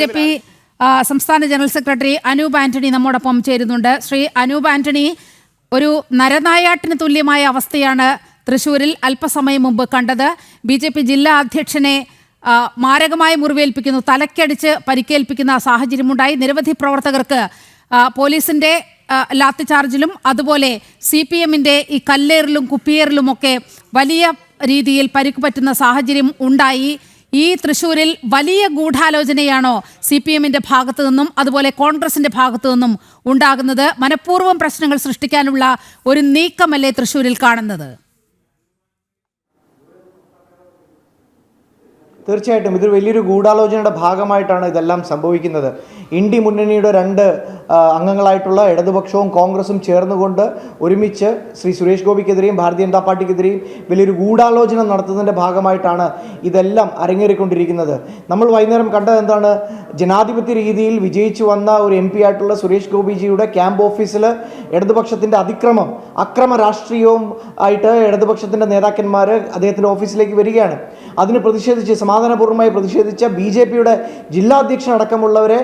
J P സംസ്ഥാന general secretary Anoop Antony നമ്മോടൊപ്പം ചേരുന്നുണ്ട്. ശ്രീ അനൂപ് ആന്റണി ഒരു നരനായാട്ടിന് തുല്യമായ അവസ്ഥയാണ് തൃശൂരിൽ അല്പസമയം മുമ്പ് കണ്ടത്. ബി ജെ പി ജില്ലാ അധ്യക്ഷനെ മാരകമായി മുറിവേൽപ്പിക്കുന്നു തലക്കടിച്ച് പരിക്കേൽപ്പിക്കുന്ന സാഹചര്യമുണ്ടായി. നിരവധി പ്രവർത്തകർക്ക് പോലീസിന്റെ ലാത്തി ചാർജിലും അതുപോലെ സി പി എമ്മിന്റെ ഈ കല്ലേറിലും കുപ്പിയേറിലുമൊക്കെ വലിയ രീതിയിൽ പരിക്ക് പറ്റുന്ന സാഹചര്യം ഉണ്ടായി. ഈ തൃശൂരിൽ വലിയ ഗൂഢാലോചനയാണോ സി പി എമ്മിന്റെ ഭാഗത്തു നിന്നും അതുപോലെ കോൺഗ്രസിന്റെ ഭാഗത്തു നിന്നും ഉണ്ടാകുന്നത്? മനഃപൂർവം പ്രശ്നങ്ങൾ സൃഷ്ടിക്കാനുള്ള ഒരു നീക്കമല്ലേ തൃശൂരിൽ കാണുന്നത്? തീർച്ചയായിട്ടും ഇതൊരു വലിയൊരു ഗൂഢാലോചനയുടെ ഭാഗമായിട്ടാണ് ഇതെല്ലാം സംഭവിക്കുന്നത്. ഇന്ത്യ മുന്നണിയുടെ രണ്ട് അംഗങ്ങളായിട്ടുള്ള ഇടതുപക്ഷവും കോൺഗ്രസും ചേർന്നുകൊണ്ട് ഒരുമിച്ച് ശ്രീ സുരേഷ് ഗോപിക്കെതിരെയും ഭാരതീയ ജനതാ പാർട്ടിക്കെതിരെയും വലിയൊരു ഗൂഢാലോചന നടത്തുന്നതിന്റെ ഭാഗമായിട്ടാണ് ഇതെല്ലാം അരങ്ങേറിക്കൊണ്ടിരിക്കുന്നത്. നമ്മൾ വൈകുന്നേരം കണ്ടത് എന്താണ്? ജനാധിപത്യ രീതിയിൽ വിജയിച്ചു വന്ന ഒരു എം പി ആയിട്ടുള്ള സുരേഷ് ഗോപിജിയുടെ ക്യാമ്പ് ഓഫീസിൽ ഇടതുപക്ഷത്തിന്റെ അതിക്രമം അക്രമ രാഷ്ട്രീയവും ആയിട്ട് ഇടതുപക്ഷത്തിന്റെ നേതാക്കന്മാർ അദ്ദേഹത്തിന്റെ ഓഫീസിലേക്ക് വരികയാണ്. അതിന് പ്രതിഷേധിച്ച് സമാധാനപൂർവമായി പ്രതിഷേധിച്ച ബി ജെ പിയുടെ ജില്ലാ അധ്യക്ഷൻ അടക്കമുള്ളവരെ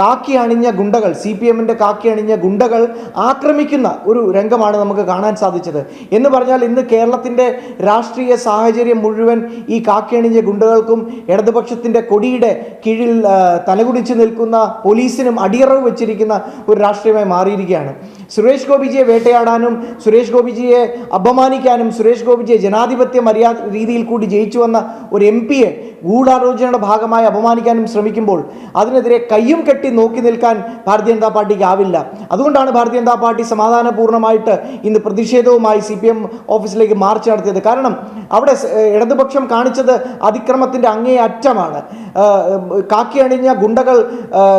കാക്കി അണിഞ്ഞ ഗുണ്ടകൾ സി പി എമ്മിന്റെ കാക്കി അണിഞ്ഞ ഗുണ്ടകൾ ആക്രമിക്കുന്ന ഒരു രംഗമാണ് നമുക്ക് കാണാൻ സാധിച്ചത്. എന്ന് പറഞ്ഞാൽ ഇന്ന് കേരളത്തിന്റെ രാഷ്ട്രീയ സാഹചര്യം മുഴുവൻ ഈ കാക്കി അണിഞ്ഞ ഗുണ്ടകൾക്കും ഇടതുപക്ഷത്തിന്റെ കൊടിയുടെ കീഴിൽ തലകുടിച്ച് നിൽക്കുന്ന പോലീസിനും അടിയറവ് വെച്ചിരിക്കുന്ന ഒരു രാഷ്ട്രീയമായി മാറിയിരിക്കുകയാണ്. സുരേഷ് ഗോപിജിയെ വേട്ടയാടാനും സുരേഷ് ഗോപിജിയെ അപമാനിക്കാനും സുരേഷ് ഗോപിജിയെ ജനാധിപത്യ മര്യാദ രീതിയിൽ കൂടി ജയിച്ചു വന്ന ഒരു എം പിയെ ഗൂഢാലോചനയുടെ ഭാഗമായി അപമാനിക്കാനും ശ്രമിക്കുമ്പോൾ അതിനെതിരെ കയ്യും കെട്ടി നോക്കി നിൽക്കാൻ ഭാരതീയ ജനതാ പാർട്ടിക്ക് ആവില്ല. അതുകൊണ്ടാണ് ഭാരതീയ ജനതാ പാർട്ടി സമാധാനപൂർണമായിട്ട് ഇന്ന് പ്രതിഷേധവുമായി സി പി എം ഓഫീസിലേക്ക് മാർച്ച് നടത്തിയത്. കാരണം അവിടെ ഇടതുപക്ഷം കാണിച്ചത് അതിക്രമത്തിന്റെ അങ്ങേ അറ്റമാണ് ഏഹ് കാക്കി അണിഞ്ഞ ഗുണ്ടകൾ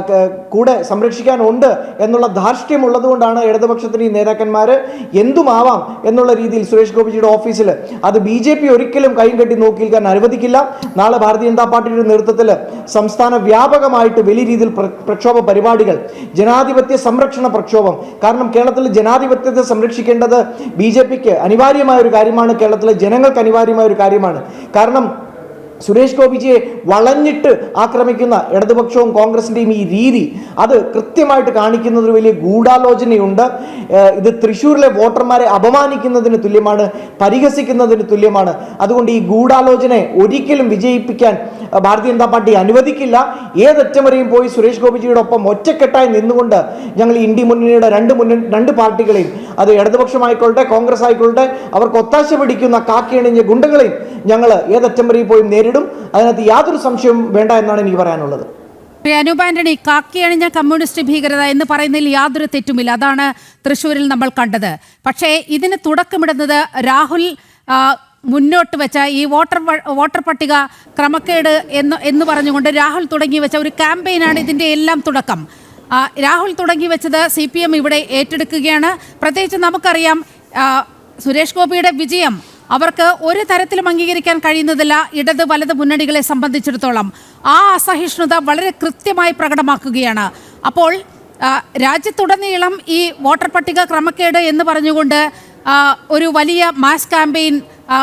ക- കൂടെ സംരക്ഷിക്കാനുണ്ട് എന്നുള്ള ധാർഷ്ട്യം ഉള്ളതുകൊണ്ടാണ് ഇടതുപക്ഷത്തിന് ഈ നേതാക്കന്മാർ എന്തുമാവാം എന്നുള്ള രീതിയിൽ സുരേഷ് ഗോപിജിയുടെ ഓഫീസിൽ അത് ബി ജെ പി ഒരിക്കലും കൈയും കെട്ടി നോക്കി നിൽക്കാൻ അനുവദിക്കില്ല. നാളെ ഭാരതീയ ജനതാ പാർട്ടിയുടെ നേതൃത്വത്തിൽ സംസ്ഥാന വ്യാപകമായിട്ട് വലിയ രീതിയിൽ പ്രക്ഷോഭ പരിപാടികൾ ജനാധിപത്യ സംരക്ഷണ പ്രക്ഷോഭം. കാരണം കേരളത്തിൽ ജനാധിപത്യത്തെ സംരക്ഷിക്കേണ്ടത് ബി ജെ പിക്ക് അനിവാര്യമായ ഒരു കാര്യമാണ് കേരളത്തിലെ ജനങ്ങൾക്ക് അനിവാര്യമായ ഒരു കാര്യമാണ്. കാരണം സുരേഷ് ഗോപിജിയെ വളഞ്ഞിട്ട് ആക്രമിക്കുന്ന ഇടതുപക്ഷവും കോൺഗ്രസിന്റെയും ഈ രീതി അത് കൃത്യമായിട്ട് കാണിക്കുന്നത് ഒരു വലിയ ഗൂഢാലോചനയുണ്ട്. ഇത് തൃശ്ശൂരിലെ വോട്ടർമാരെ അപമാനിക്കുന്നതിന് തുല്യമാണ് പരിഹസിക്കുന്നതിന് തുല്യമാണ്. അതുകൊണ്ട് ഈ ഗൂഢാലോചനയെ ഒരിക്കലും വിജയിപ്പിക്കാൻ ഭാരതീയ ജനതാ പാർട്ടി അനുവദിക്കില്ല. ഏതറ്റം വരെയും പോയി സുരേഷ് ഗോപിജിയുടെ ഒപ്പം ഒറ്റക്കെട്ടായി നിന്നുകൊണ്ട് ഞങ്ങൾ ഇന്ത്യ മുന്നണിയുടെ രണ്ട് മുന്നണി രണ്ട് പാർട്ടികളെയും അത് ഇടതുപക്ഷമായിക്കൊള്ളട്ടെ കോൺഗ്രസ് ആയിക്കൊള്ളട്ടെ അവർക്ക് ഒത്താശ പിടിക്കുന്ന കാക്കിയണിഞ്ഞ ഗുണ്ടകളെയും ഞങ്ങൾ ഏതറ്റം വരെയും പോയി നേരിടും. അതിനകത്ത് യാതൊരു സംശയവും വേണ്ട എന്നാണ് എനിക്ക് പറയാനുള്ളത്. അനൂപ് ആന്റണി കാക്കി അണിഞ്ഞ കമ്മ്യൂണിസ്റ്റ് ഭീകരത എന്ന് പറയുന്നതിൽ യാതൊരു തെറ്റുമില്ല. അതാണ് തൃശ്ശൂരിൽ നമ്മൾ കണ്ടത്. പക്ഷേ ഇതിന് തുടക്കമിടുന്നത് രാഹുൽ മുന്നോട്ട് വെച്ച ഈ വോട്ടർ വോട്ടർ പട്ടിക ക്രമക്കേട് എന്ന് എന്ന് പറഞ്ഞുകൊണ്ട് രാഹുൽ തുടങ്ങി വെച്ച ഒരു ക്യാമ്പയിനാണ് ഇതിന്റെ എല്ലാം തുടക്കം. രാഹുൽ തുടങ്ങി വെച്ചത് സി പി എം ഇവിടെ ഏറ്റെടുക്കുകയാണ്. പ്രത്യേകിച്ച് നമുക്കറിയാം സുരേഷ് ഗോപിയുടെ വിജയം അവർക്ക് ഒരു തരത്തിലും അംഗീകരിക്കാൻ കഴിയുന്നതില്ല. ഇടത് വലത് മുന്നണികളെ സംബന്ധിച്ചിടത്തോളം ആ അസഹിഷ്ണുത വളരെ കൃത്യമായി പ്രകടമാക്കുകയാണ്. അപ്പോൾ രാജ്യത്തുടനീളം ഈ വോട്ടർ പട്ടിക ക്രമക്കേട് എന്ന് പറഞ്ഞുകൊണ്ട് ഒരു വലിയ മാസ് ക്യാമ്പയിൻ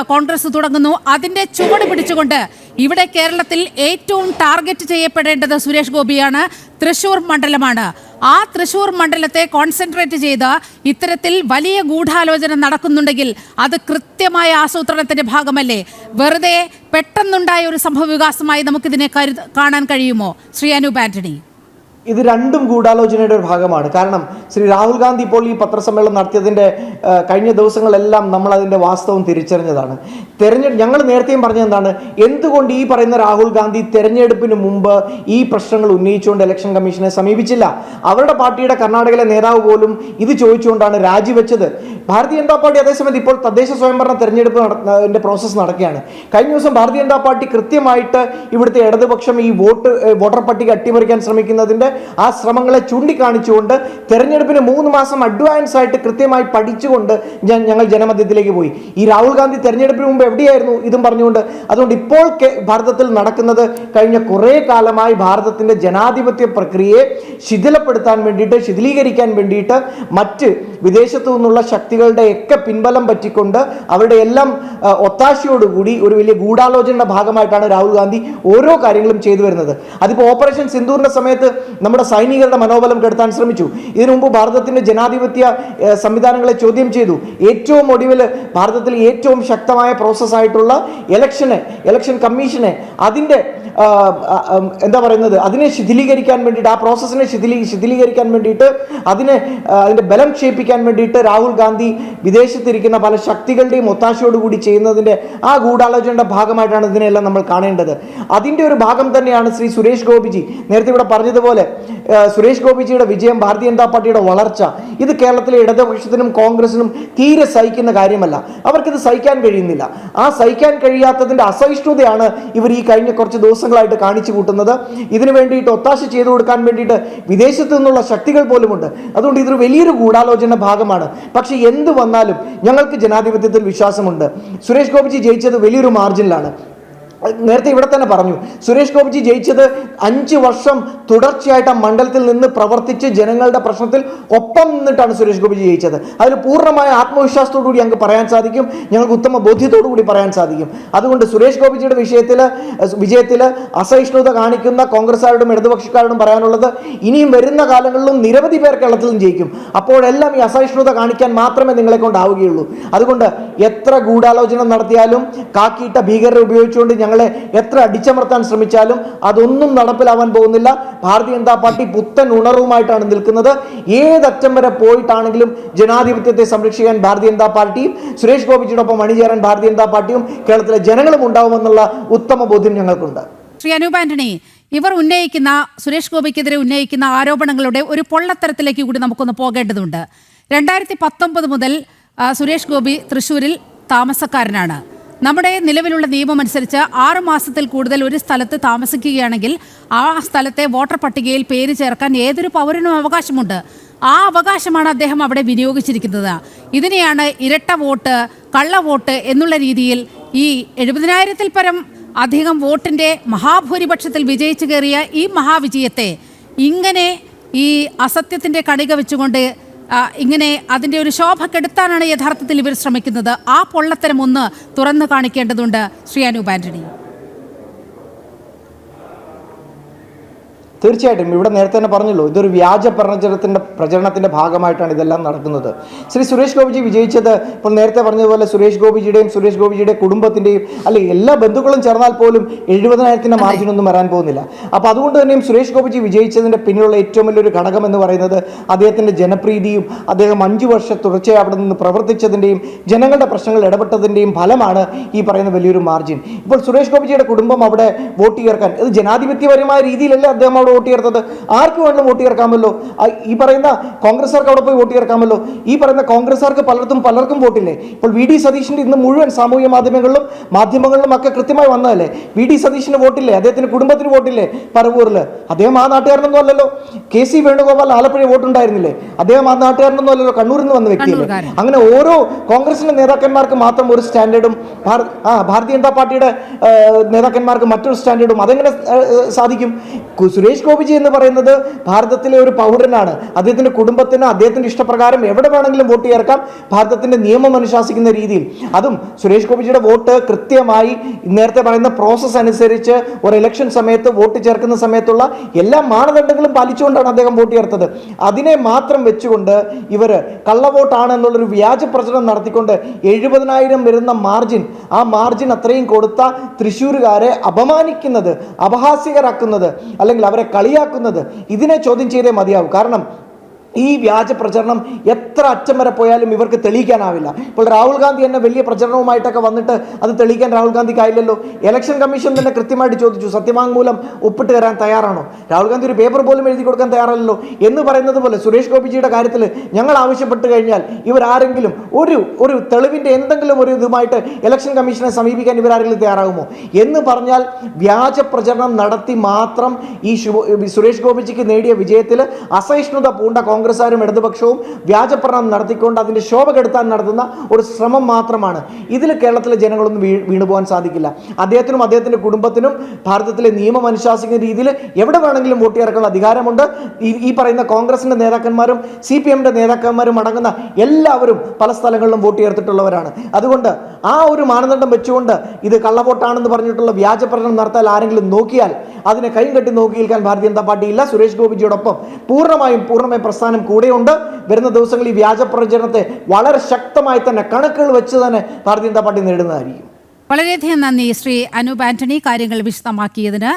കോൺഗ്രസ് തുടങ്ങുന്നു. അതിന്റെ ചുവട് പിടിച്ചുകൊണ്ട് ഇവിടെ കേരളത്തിൽ ഏറ്റവും ടാർഗറ്റ് ചെയ്യപ്പെടേണ്ടത് സുരേഷ് ഗോപിയാണ്. തൃശൂർ മണ്ഡലമാണ്. ആ തൃശൂർ മണ്ഡലത്തെ കോൺസെൻട്രേറ്റ് ചെയ്ത് ഇത്തരത്തിൽ വലിയ ഗൂഢാലോചന നടക്കുന്നുണ്ടെങ്കിൽ അത് കൃത്യമായ ആസൂത്രണത്തിന്റെ ഭാഗമല്ലേ? വെറുതെ പെട്ടെന്നുണ്ടായ ഒരു സംഭവ വികാസമായി നമുക്കിതിനെ കരു കാണാൻ കഴിയുമോ? ശ്രീ അനൂപ് ആന്റണി. ഇത് രണ്ടും ഗൂഢാലോചനയുടെ ഒരു ഭാഗമാണ്. കാരണം ശ്രീ രാഹുൽ ഗാന്ധി ഇപ്പോൾ ഈ പത്രസമ്മേളനം നടത്തിയതിന്റെ കഴിഞ്ഞ ദിവസങ്ങളെല്ലാം നമ്മൾ അതിന്റെ വാസ്തവം തിരിച്ചറിഞ്ഞതാണ്. തെരഞ്ഞെ ഞങ്ങൾ നേരത്തെയും പറഞ്ഞെന്താണ് എന്തുകൊണ്ട് ഈ പറയുന്ന രാഹുൽ ഗാന്ധി തെരഞ്ഞെടുപ്പിന് മുമ്പ് ഈ പ്രശ്നങ്ങൾ ഉന്നയിച്ചുകൊണ്ട് ഇലക്ഷൻ കമ്മീഷനെ സമീപിച്ചില്ല? അവരുടെ പാർട്ടിയുടെ കർണാടകയിലെ നേതാവ് പോലും ഇത് ചോദിച്ചുകൊണ്ടാണ് രാജിവെച്ചത്. ഭാരതീയ ജനതാ പാർട്ടി അതേസമയത്ത് ഇപ്പോൾ തദ്ദേശ സ്വയംഭരണ തെരഞ്ഞെടുപ്പ് നടത്തിന്റെ പ്രോസസ്സ് നടക്കുകയാണ്. കഴിഞ്ഞ ദിവസം ഭാരതീയ ജനതാ പാർട്ടി കൃത്യമായിട്ട് ഇവിടുത്തെ ഇടതുപക്ഷം ഈ വോട്ട് വോട്ടർ പട്ടിക അട്ടിമറിക്കാൻ ശ്രമിക്കുന്നതിന്റെ ആ ശ്രമങ്ങളെ ചൂണ്ടിക്കാണിച്ചുകൊണ്ട് തെരഞ്ഞെടുപ്പിന് മൂന്ന് മാസം അഡ്വാൻസ് ആയിട്ട് കൃത്യമായി പഠിച്ചുകൊണ്ട് ഞാൻ ഞങ്ങൾ ജനമധ്യത്തിലേക്ക് പോയി. ഈ രാഹുൽ ഗാന്ധി തെരഞ്ഞെടുപ്പിന് മുമ്പ് എവിടെയായിരുന്നു? ഇതും പറഞ്ഞുകൊണ്ട് അതുകൊണ്ട് ഇപ്പോൾ ഭാരതത്തിൽ നടക്കുന്നത് കഴിഞ്ഞ കുറേ കാലമായി ഭാരതത്തിന്റെ ജനാധിപത്യ പ്രക്രിയയെ ശിഥിലപ്പെടുത്താൻ വേണ്ടിയിട്ട് ശിഥിലീകരിക്കാൻ വേണ്ടിയിട്ട് മറ്റ് വിദേശത്തു നിന്നുള്ള ശക്തികളുടെ ഒക്കെ പിൻബലം പറ്റിക്കൊണ്ട് അവരുടെ എല്ലാം ഒത്താശയോടുകൂടി ഒരു വലിയ ഗൂഢാലോചനയുടെ ഭാഗമായിട്ടാണ് രാഹുൽ ഗാന്ധി ഓരോ കാര്യങ്ങളും ചെയ്തു വരുന്നത്. അതിപ്പോൾ ഓപ്പറേഷൻ സിന്ദൂറിന്റെ സമയത്ത് നമ്മുടെ സൈനികരുടെ മനോബലം കെടുത്താൻ ശ്രമിച്ചു. ഇതിനു മുമ്പ് ഭാരതത്തിന്റെ ജനാധിപത്യ സംവിധാനങ്ങളെ ചോദ്യം ചെയ്തു. ഏറ്റവും ഒടുവിൽ ഭാരതത്തിൽ ഏറ്റവും ശക്തമായ പ്രോസസ്സായിട്ടുള്ള ഇലക്ഷന് ഇലക്ഷൻ കമ്മീഷനെ അതിന്റെ എന്താ പറയുന്നത് അതിനെ ശിഥിലീകരിക്കാൻ വേണ്ടിയിട്ട് ആ പ്രോസസ്സിനെ ശിഥിലീ ശിഥിലീകരിക്കാൻ വേണ്ടിയിട്ട് അതിനെ അതിന്റെ ബലം ക്ഷയിപ്പിക്കാൻ വേണ്ടിയിട്ട് രാഹുൽ ഗാന്ധി വിദേശത്തിരിക്കുന്ന പല ശക്തികളുടെയും ഒത്താശയോടുകൂടി ചെയ്യുന്നതിന്റെ ആ ഗൂഢാലോചനയുടെ ഭാഗമായിട്ടാണ് ഇതിനെല്ലാം നമ്മൾ കാണേണ്ടത്. അതിന്റെ ഒരു ഭാഗം തന്നെയാണ് ശ്രീ സുരേഷ് ഗോപിജി നേരത്തെ ഇവിടെ പറഞ്ഞതുപോലെ സുരേഷ് ഗോപിജിയുടെ വിജയം ഭാരതീയ ജനതാ പാർട്ടിയുടെ വളർച്ച ഇത് കേരളത്തിലെ ഇടതുപക്ഷത്തിനും കോൺഗ്രസിനും തീരെ സഹിക്കുന്ന കാര്യമല്ല. അവർക്കിത് സഹിക്കാൻ കഴിയുന്നില്ല. ആ സഹിക്കാൻ കഴിയാത്തതിന്റെ അസഹിഷ്ണുതയാണ് ഇവർ ഈ കഴിഞ്ഞ കുറച്ച് ദിവസങ്ങളായിട്ട് കാണിച്ചു കൂട്ടുന്നത്. ഇതിനു വേണ്ടിയിട്ട് ഒത്താശ ചെയ്തു കൊടുക്കാൻ വേണ്ടിയിട്ട് വിദേശത്തു നിന്നുള്ള ശക്തികൾ പോലുമുണ്ട്. അതുകൊണ്ട് ഇതൊരു വലിയൊരു ഗൂഢാലോചന ഭാഗമാണ്. പക്ഷേ എന്ത് വന്നാലും ഞങ്ങൾക്ക് ജനാധിപത്യത്തിൽ വിശ്വാസമുണ്ട്. സുരേഷ് ഗോപിജി ജയിച്ചത് വലിയൊരു മാർജിനിലാണ് നേരത്തെ ഇവിടെ തന്നെ പറഞ്ഞു. സുരേഷ് ഗോപിജി ജയിച്ചത് അഞ്ച് വർഷം തുടർച്ചയായിട്ട് ആ മണ്ഡലത്തിൽ നിന്ന് പ്രവർത്തിച്ച് ജനങ്ങളുടെ പ്രശ്നത്തിൽ ഒപ്പം നിന്നിട്ടാണ് സുരേഷ് ഗോപിജി ജയിച്ചത്. അതിൽ പൂർണമായ ആത്മവിശ്വാസത്തോടു കൂടി ഞങ്ങൾക്ക് പറയാൻ സാധിക്കും. ഞങ്ങൾക്ക് ഉത്തമ ബോധ്യത്തോടു കൂടി പറയാൻ സാധിക്കും. അതുകൊണ്ട് സുരേഷ് ഗോപിജിയുടെ വിഷയത്തിൽ വിജയത്തിൽ അസഹിഷ്ണുത കാണിക്കുന്ന കോൺഗ്രസ്സുകാരോടും ഇടതുപക്ഷക്കാരോടും പറയാനുള്ളത് ഇനിയും വരുന്ന കാലങ്ങളിലും നിരവധി പേർ കേരളത്തിലും ജയിക്കും. അപ്പോഴെല്ലാം ഈ അസഹിഷ്ണുത കാണിക്കാൻ മാത്രമേ നിങ്ങളെ കൊണ്ടാവുകയുള്ളൂ. അതുകൊണ്ട് എത്ര ഗൂഢാലോചന നടത്തിയാലും കാക്കിയിട്ട ഭീകരരെ ഉപയോഗിച്ചുകൊണ്ട് ഞങ്ങളെ എത്ര അടിച്ചമർത്താൻ ശ്രമിച്ചാലും അതൊന്നും നടപ്പിലാവാൻ പോകുന്നില്ല. ഭാരതീയ ജനതാ പാർട്ടി പുത്തൻ ഉണർവുമായിട്ടാണ് നിൽക്കുന്നത്. ഏതറ്റം വരെ പോയിട്ടാണെങ്കിലും ജനാധിപത്യത്തെ സംരക്ഷിക്കാൻ ഭാരതീയ ജനതാ പാർട്ടിയും സുരേഷ് ഗോപിജിയോടൊപ്പം അണിചേരാൻ ഭാരതീയ ജനതാ പാർട്ടിയും കേരളത്തിലെ ജനങ്ങളും ഉണ്ടാവുമെന്നുള്ള ഉത്തമ ബോധ്യം ഞങ്ങൾക്കുണ്ട്. ശ്രീ അനൂപ് ആന്റണി ഇവർ ഉന്നയിക്കുന്ന സുരേഷ് ഗോപിക്കെതിരെ ഉന്നയിക്കുന്ന ആരോപണങ്ങളുടെ ഒരു പൊള്ളത്തരത്തിലേക്ക് കൂടി നമുക്കൊന്ന് പോകേണ്ടതുണ്ട്. രണ്ടായിരത്തി പത്തൊമ്പത് മുതൽ സുരേഷ് ഗോപി തൃശൂരിൽ താമസക്കാരനാണ്. നമ്മുടെ നിലവിലുള്ള നിയമം അനുസരിച്ച് ആറ് മാസത്തിൽ കൂടുതൽ ഒരു സ്ഥലത്ത് താമസിക്കുകയാണെങ്കിൽ ആ സ്ഥലത്തെ വോട്ടർ പട്ടികയിൽ പേര് ചേർക്കാൻ ഏതൊരു പൗരനും അവകാശമുണ്ട്. ആ അവകാശമാണ് അദ്ദേഹം അവിടെ വിനിയോഗിച്ചിരിക്കുന്നത്. ഇതിനെയാണ് ഇരട്ട വോട്ട് കള്ള വോട്ട് എന്നുള്ള രീതിയിൽ ഈ എഴുപതിനായിരത്തിൽ പരം അധികം വോട്ടിന്റെ മഹാഭൂരിപക്ഷത്തിൽ വിജയിച്ചു കയറിയ ഈ മഹാവിജയത്തെ ഇങ്ങനെ ഈ അസത്യത്തിന്റെ കണിക വെച്ചുകൊണ്ട് ഇങ്ങനെ അതിന്റെ ഒരു ശോഭ കെടുത്താനാണ് യഥാർത്ഥത്തിൽ ഇവർ ശ്രമിക്കുന്നത്. ആ പൊള്ളത്തരം ഒന്ന് തുറന്നു കാണിക്കേണ്ടതുണ്ട് ശ്രീ അനൂപ് ആന്റണി തീർച്ചയായിട്ടും ഇവിടെ നേരത്തെ തന്നെ പറഞ്ഞല്ലോ ഇതൊരു വ്യാജ പ്രചരണത്തിന്റെ പ്രചരണത്തിന്റെ ഭാഗമായിട്ടാണ് ഇതെല്ലാം നടക്കുന്നത്. ശ്രീ സുരേഷ് ഗോപിജി വിജയിച്ചത് ഇപ്പോൾ നേരത്തെ പറഞ്ഞതുപോലെ സുരേഷ് ഗോപിജിയുടെയും സുരേഷ് ഗോപിജിയുടെ കുടുംബത്തിന്റെയും അല്ലെ എല്ലാ ബന്ധുക്കളും ചേർന്നാൽ പോലും എഴുപതിനായിരത്തിന്റെ മാർജിനൊന്നും വരാൻ പോകുന്നില്ല. അപ്പോൾ അതുകൊണ്ട് തന്നെയും സുരേഷ് ഗോപിജി വിജയിച്ചതിന്റെ പിന്നിലുള്ള ഏറ്റവും വലിയൊരു ഘടകം എന്ന് പറയുന്നത് അദ്ദേഹത്തിന്റെ ജനപ്രീതിയും അദ്ദേഹം അഞ്ച് വർഷം തുടർച്ചയായി അവിടെ നിന്ന് പ്രവർത്തിച്ചതിന്റെയും ജനങ്ങളുടെ പ്രശ്നങ്ങൾ ഇടപെട്ടതിന്റെയും ഫലമാണ് ഈ പറയുന്ന വലിയൊരു മാർജിൻ. ഇപ്പോൾ സുരേഷ് ഗോപിജിയുടെ കുടുംബം അവിടെ വോട്ട് ചേർക്കാൻ ഇത് ജനാധിപത്യപരമായ രീതിയിലല്ലേ അദ്ദേഹം അവിടെ വോട്ട് ചേർത്തത് ആർക്ക് വേണമെങ്കിലും വോട്ട് ചേർക്കാമല്ലോ ഈ പറയുന്ന കോൺഗ്രസ്സുകാർക്ക് അവിടെ പോയി വോട്ട് ചേർക്കാമല്ലോ ഈ പറയുന്ന കോൺഗ്രസ്സുകാർക്ക് പലർക്കും പലർക്കും വോട്ടില്ലേ? ഇപ്പോൾ വി ഡി സതീഷിന്റെ ഇന്ന് മുഴുവൻ സാമൂഹ്യ മാധ്യമങ്ങളിലും മാധ്യമങ്ങളിലും ഒക്കെ കൃത്യമായി വന്നതല്ലേ? വി ഡി സതീഷിന് വോട്ടില്ലേ? അദ്ദേഹത്തിന് കുടുംബത്തിന് വോട്ടില്ലേ? പറവൂരിൽ അദ്ദേഹം ആ നാട്ടുകാരനൊന്നും അല്ലല്ലോ. കെ സി വേണുഗോപാൽ ആലപ്പുഴ വോട്ടുണ്ടായിരുന്നില്ലേ? അദ്ദേഹം ആ നാട്ടുകാരനൊന്നും അല്ലല്ലോ. കണ്ണൂരിൽ നിന്ന് വന്ന വ്യക്തിയല്ലേ. അങ്ങനെ ഓരോ കോൺഗ്രസിന്റെ നേതാക്കന്മാർക്ക് മാത്രം ഒരു സ്റ്റാൻഡേർഡും ആ ഭാരതീയ ജനതാ പാർട്ടിയുടെ നേതാക്കന്മാർക്ക് മറ്റൊരു സ്റ്റാൻഡേർഡും അതെങ്ങനെ സാധിക്കും? കു- സുരേഷ് ഗോപിജി എന്ന് പറയുന്നത് ഭാരതത്തിലെ ഒരു പൗരനാണ്. അദ്ദേഹത്തിന്റെ കുടുംബത്തിന് അദ്ദേഹത്തിന്റെ ഇഷ്ടപ്രകാരം എവിടെ വേണമെങ്കിലും വോട്ട് ചേർക്കാം. ഭാരതത്തിന്റെ നിയമം അനുശാസിക്കുന്ന രീതിയിൽ. അതും സുരേഷ് ഗോപിജിയുടെ വോട്ട് കൃത്യമായി നേരത്തെ പറയുന്ന പ്രോസസ്സ് അനുസരിച്ച് ഒരു ഇലക്ഷൻ സമയത്ത് വോട്ട് ചേർക്കുന്ന സമയത്തുള്ള എല്ലാ മാനദണ്ഡങ്ങളും പാലിച്ചുകൊണ്ടാണ് അദ്ദേഹം വോട്ട് ചേർത്തത്. അതിനെ മാത്രം വെച്ചുകൊണ്ട് ഇവർ കള്ളവോട്ടാണ് എന്നുള്ളൊരു വ്യാജ പ്രചരണം നടത്തിക്കൊണ്ട് എഴുപതിനായിരം വരുന്ന മാർജിൻ ആ മാർജിൻ അത്രയും കൊടുത്ത തൃശ്ശൂരുകാരെ അപമാനിക്കുന്നത് അപഹാസ്യകരാക്കുന്നത് അല്ലെങ്കിൽ അവരെ കളിയാക്കുന്നത്? ഇതിനെ ചോദ്യം ചെയ്തേ മതിയാവും. കാരണം ഈ വ്യാജ പ്രചരണം എത്ര അറ്റം വരെ പോയാലും ഇവർക്ക് തെളിയിക്കാനാവില്ല. ഇപ്പോൾ രാഹുൽ ഗാന്ധി തന്നെ വലിയ പ്രചരണവുമായിട്ടൊക്കെ വന്നിട്ട് അത് തെളിയിക്കാൻ രാഹുൽ ഗാന്ധിക്ക് ആയില്ലല്ലോ ഇലക്ഷൻ കമ്മീഷൻ തന്നെ കൃത്യമായിട്ട് ചോദിച്ചു സത്യവാങ്മൂലം ഒപ്പിട്ട് തരാൻ തയ്യാറാണോ? രാഹുൽ ഗാന്ധി ഒരു പേപ്പർ പോലും എഴുതി കൊടുക്കാൻ തയ്യാറല്ലോ എന്ന് പറയുന്നത് പോലെ സുരേഷ് ഗോപിജിയുടെ കാര്യത്തിൽ ഞങ്ങൾ ആവശ്യപ്പെട്ട് കഴിഞ്ഞാൽ ഇവരാരെങ്കിലും ഒരു ഒരു തെളിവിന്റെ എന്തെങ്കിലും ഒരു ഇതുമായിട്ട് ഇലക്ഷൻ കമ്മീഷനെ സമീപിക്കാൻ ഇവരാരെങ്കിലും തയ്യാറാകുമോ? എന്ന് പറഞ്ഞാൽ വ്യാജ പ്രചരണം നടത്തി മാത്രം ഈ സുരേഷ് ഗോപിജിക്ക് നേടിയ വിജയത്തിൽ അസഹിഷ്ണുത പൂണ്ട കോൺഗ്രസ്സുകാരും ഇടതുപക്ഷവും വ്യാജപ്രണം നടത്തിക്കൊണ്ട് അതിന്റെ ശോഭ കെടുത്താൻ നടത്തുന്ന ഒരു ശ്രമം മാത്രമാണ്. ഇതിൽ കേരളത്തിലെ ജനങ്ങളൊന്നും വീ വീണുപോകാൻ സാധിക്കില്ല. അദ്ദേഹത്തിനും അദ്ദേഹത്തിന്റെ കുടുംബത്തിനും ഭാരതത്തിലെ നിയമം അനുശാസിക്കുന്ന രീതിയിൽ എവിടെ വേണമെങ്കിലും വോട്ട് ചേർക്കാനുള്ള അധികാരമുണ്ട്. ഈ പറയുന്ന കോൺഗ്രസിന്റെ നേതാക്കന്മാരും സി പി എമ്മിന്റെ നേതാക്കന്മാരും അടങ്ങുന്ന എല്ലാവരും പല സ്ഥലങ്ങളിലും വോട്ട് ചേർത്തിട്ടുള്ളവരാണ്. അതുകൊണ്ട് ആ ഒരു മാനദണ്ഡം വെച്ചുകൊണ്ട് ഇത് കള്ളവോട്ടാണെന്ന് പറഞ്ഞിട്ടുള്ള വ്യാജപ്രകടനം നടത്താൻ ആരെങ്കിലും നോക്കിയാൽ അതിനെ കൈയും കെട്ടി നോക്കി നിൽക്കാൻ ഭാരതീയ ജനതാ പാർട്ടി ഇല്ല. സുരേഷ് ഗോപിജിയോടൊപ്പം പൂർണമായും പൂർണമായും പ്രസ്ഥാനം കൂടെയുണ്ട്. വരുന്ന ദിവസങ്ങളിൽ ഈ വ്യാജ പ്രചരണത്തെ വളരെ ശക്തമായി തന്നെ കണക്കുകൾ വെച്ച് തന്നെ ഭാരതീയ ജനതാ പാർട്ടി നേടുന്നതായിരിക്കും വളരെയധികം നന്ദി ശ്രീ അനൂപ് ആന്റണി. കാര്യങ്ങൾ വിശദമാക്കിയതിന്